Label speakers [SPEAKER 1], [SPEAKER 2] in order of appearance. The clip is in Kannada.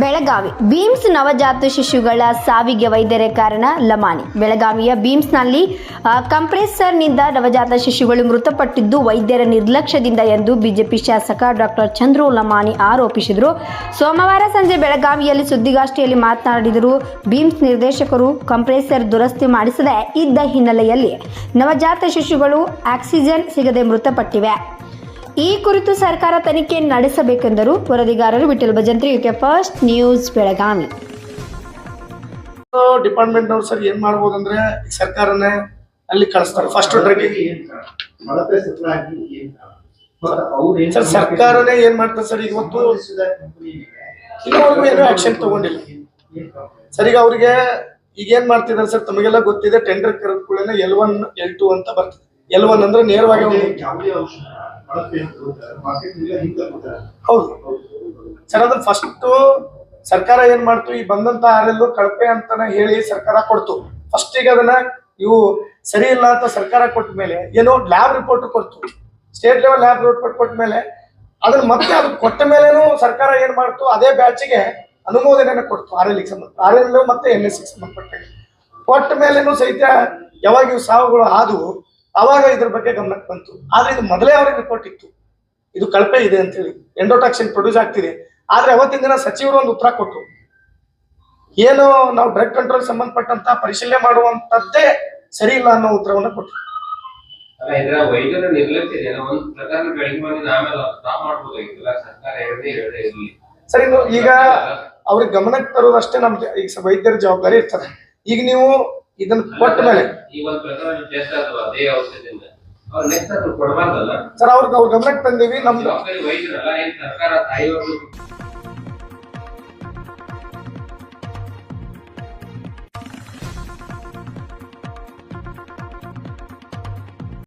[SPEAKER 1] ಬೆಳಗಾವಿ. ಬೀಮ್ಸ್ ನವಜಾತ ಶಿಶುಗಳ ಸಾವಿಗೆ ವೈದ್ಯರೇ ಕಾರಣ ಲಮಾಣಿ. ಬೆಳಗಾವಿಯ ಬೀಮ್ಸ್ನಲ್ಲಿ ಕಂಪ್ರೆಸರ್ ಕಂಪ್ರೆಸರ್ನಿಂದ ನವಜಾತ ಶಿಶುಗಳು ಮೃತಪಟ್ಟಿದ್ದು ವೈದ್ಯರ ನಿರ್ಲಕ್ಷ್ಯದಿಂದ ಎಂದು ಬಿಜೆಪಿ ಶಾಸಕ ಡಾಕ್ಟರ್ ಚಂದ್ರು ಲಮಾಣಿ ಆರೋಪಿಸಿದರು. ಸೋಮವಾರ ಸಂಜೆ ಬೆಳಗಾವಿಯಲ್ಲಿ ಸುದ್ದಿಗೋಷ್ಠಿಯಲ್ಲಿ ಮಾತನಾಡಿದರು, ಬೀಮ್ಸ್ ನಿರ್ದೇಶಕರು ಕಂಪ್ರೆಸರ್ ದುರಸ್ತಿ ಮಾಡಿಸದೆ ಇದ್ದ ಹಿನ್ನೆಲೆಯಲ್ಲಿ ನವಜಾತ ಶಿಶುಗಳು ಆಕ್ಸಿಜನ್ ಸಿಗದೆ ಮೃತಪಟ್ಟಿವೆ. ಈ ಕುರಿತು ಸರ್ಕಾರ ತನಿಖೆ ನಡೆಸಬೇಕೆಂದರು ವರದಿಗಾರರು Vithal Bhajantri UK First News Belagavi.
[SPEAKER 2] Department ಅವ್ರು ಸರ್ ಏನ್ ಮಾಡ್ಬೋದಂದ್ರೆ ಸರ್ಕಾರನೇ ಅಲ್ಲಿ ಕಳಿಸ್ತಾರೆ. ಫಸ್ಟ್ ಸರ್ ಸರ್ಕಾರನೇ ಏನ್ ಮಾಡ್ತಾರೆ ಸರ್ ಇವತ್ತು ಇನ್ನೂವರೆಗೂ ಏನು ಆಕ್ಷನ್ ತಗೊಂಡಿಲ್ಲ. ಸರ್ ಈಗ ಅವ್ರಿಗೆ ಈಗ ಏನ್ ಮಾಡ್ತಿದ್ದಾರೆ ಸರ್ ತಮಗೆಲ್ಲ ಗೊತ್ತಿದೆ ಟೆಂಡರ್ ಕರೆದ ಕೂಡ ಎಲ್ ಒನ್ ಎಲ್ ಟು ಅಂತ ಬರ್ತದೆ. ಎಲ್ ಒನ್ ಅಂದ್ರೆ ನೇರವಾಗಿ ಹೌದು. ಸರ್ ಅದ್ರ ಫಸ್ಟ್ ಸರ್ಕಾರ ಏನ್ ಮಾಡ್ತು? ಈ ಬಂದಂತ ಆರೆಲ್ಲೂ ಕಳಪೆ ಅಂತ ಹೇಳಿ ಸರ್ಕಾರ ಕೊಡ್ತು. ಫಸ್ಟ್ ಈಗ ಅದನ್ನ ಇವು ಸರಿ ಇಲ್ಲ ಅಂತ ಸರ್ಕಾರ ಕೊಟ್ಟ ಮೇಲೆ ಏನೋ ಲ್ಯಾಬ್ ರಿಪೋರ್ಟ್ ಕೊಡ್ತು. ಸ್ಟೇಟ್ ಲೆವೆಲ್ ಲ್ಯಾಬ್ ರಿಪೋರ್ಟ್ ಕೊಟ್ಟ ಮೇಲೆ ಅದನ್ನ ಮತ್ತೆ ಅದು ಕೊಟ್ಟ ಮೇಲೇನು ಸರ್ಕಾರ ಏನ್ ಮಾಡ್ತು? ಅದೇ ಬ್ಯಾಚಿಗೆ ಅನುಮೋದನೆಯನ್ನು ಕೊಡ್ತು ಆರ್ ಎಲ್ ಸಂಬಂಧ ಆರ್ ಎಲ್ ಮತ್ತೆ ಎನ್ ಎಸ್ ಸಂಬಂಧಪಟ್ಟ ಕೊಟ್ಟ ಮೇಲೇನು ಸಹಿತ ಯಾವಾಗ ಇವು ಸಾವುಗಳು ಆದವು ಅವಾಗ ಇದ್ರ ಬಗ್ಗೆ ಗಮನಕ್ಕೆ ಬಂತು. ಆದ್ರೆ ಇದು ಮೊದಲೇ ಅವ್ರಿಗೆ ರಿಪೋರ್ಟ್ ಇತ್ತು. ಇದು ಕಳಪೆ ಇದೆ ಅಂತ ಹೇಳಿ. ಎಂಡೋಟಾಕ್ಸಿನ್ ಪ್ರೊಡ್ಯೂಸ್ ಆಗ್ತಿದೆ. ಆದ್ರೆ ಅವತ್ತಿನ ದಿನ ಸಚಿವರು ಒಂದು ಉತ್ತರ ಕೊಟ್ಟರು ಏನು ನಾವು ಡ್ರಗ್ ಕಂಟ್ರೋಲ್ ಸಂಬಂಧಪಟ್ಟಂತ ಪರಿಶೀಲನೆ ಮಾಡುವಂತದ್ದೇ ಸರಿ ಇಲ್ಲ ಅನ್ನೋ ಉತ್ತರವನ್ನ ಕೊಟ್ಟರು ಸರಿ ಈಗ ಅವ್ರಿಗೆ ಗಮನಕ್ಕೆ ತರೋದಷ್ಟೇ ನಮ್ಗೆ ಈಗ ವೈದ್ಯರ ಜವಾಬ್ದಾರಿ ಇರ್ತದೆ. ಈಗ ನೀವು ಇದನ್ನ ಕೊಟ್ಟ ಮೇಲೆ. ಸರ್ ಅವ್ರಿಗೆ ಅವ್ರ ಗಮನಕ್ಕೆ ತಂದೀವಿ ನಮ್ದು.